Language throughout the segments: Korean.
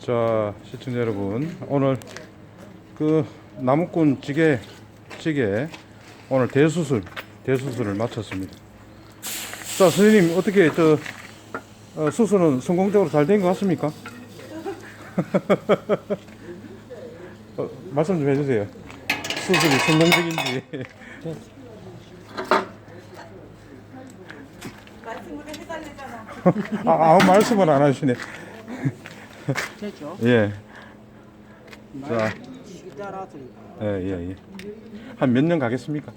자, 시청자 여러분, 오늘 그 나무꾼 찌개 찌개 오늘 대수술 대수술을 마쳤습니다. 자, 선생님 어떻게 저 어, 수술은 성공적으로 잘 된 것 같습니까? 어, 말씀 좀 해주세요. 수술이 성공적인지. 말씀을 해달래잖아. 아, 아무 말씀을 안 하시네. 됐죠? 예. 자, 기다렸으니까. 예, 예, 예. 한 몇 년 가겠습니까?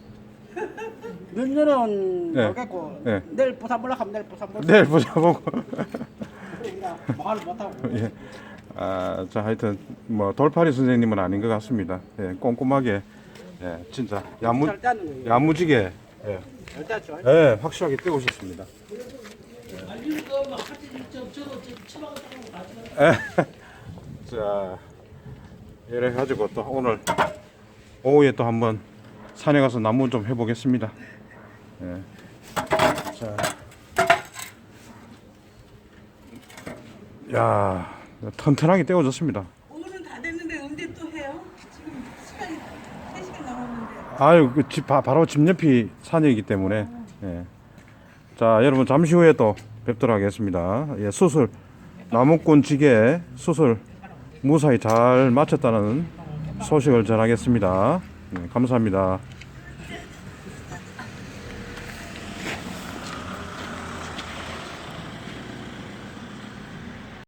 몇 년은 네. 모르겠고 네. 내일 부산 보려 하면 내일 부산 보려. 내일 보자 보고. 말 못하고. 예. 아, 자, 하여튼 뭐 돌파리 선생님은 아닌 것 같습니다. 예, 꼼꼼하게, 예, 진짜 야무 잘 따는 거예요. 야무지게, 예, 잘 땄죠? 예, 확실하게 떼오셨습니다. 예. 자, 이래 가지고 또 오늘 오후에 또 한번 산에 가서 나무 좀 해보겠습니다. 예. 자, 야, 튼튼하게 떼어졌습니다. 다 됐는데 언제 또 해요? 지금 시간이 3시간 남았는데. 아유, 그 집, 바, 바로 집 옆이 산이기 때문에. 예. 자, 여러분 잠시 후에 또 뵙도록 하겠습니다. 예, 수술 나무꾼 지게 수술 무사히 잘 마쳤다는 소식을 전하겠습니다. 예, 감사합니다.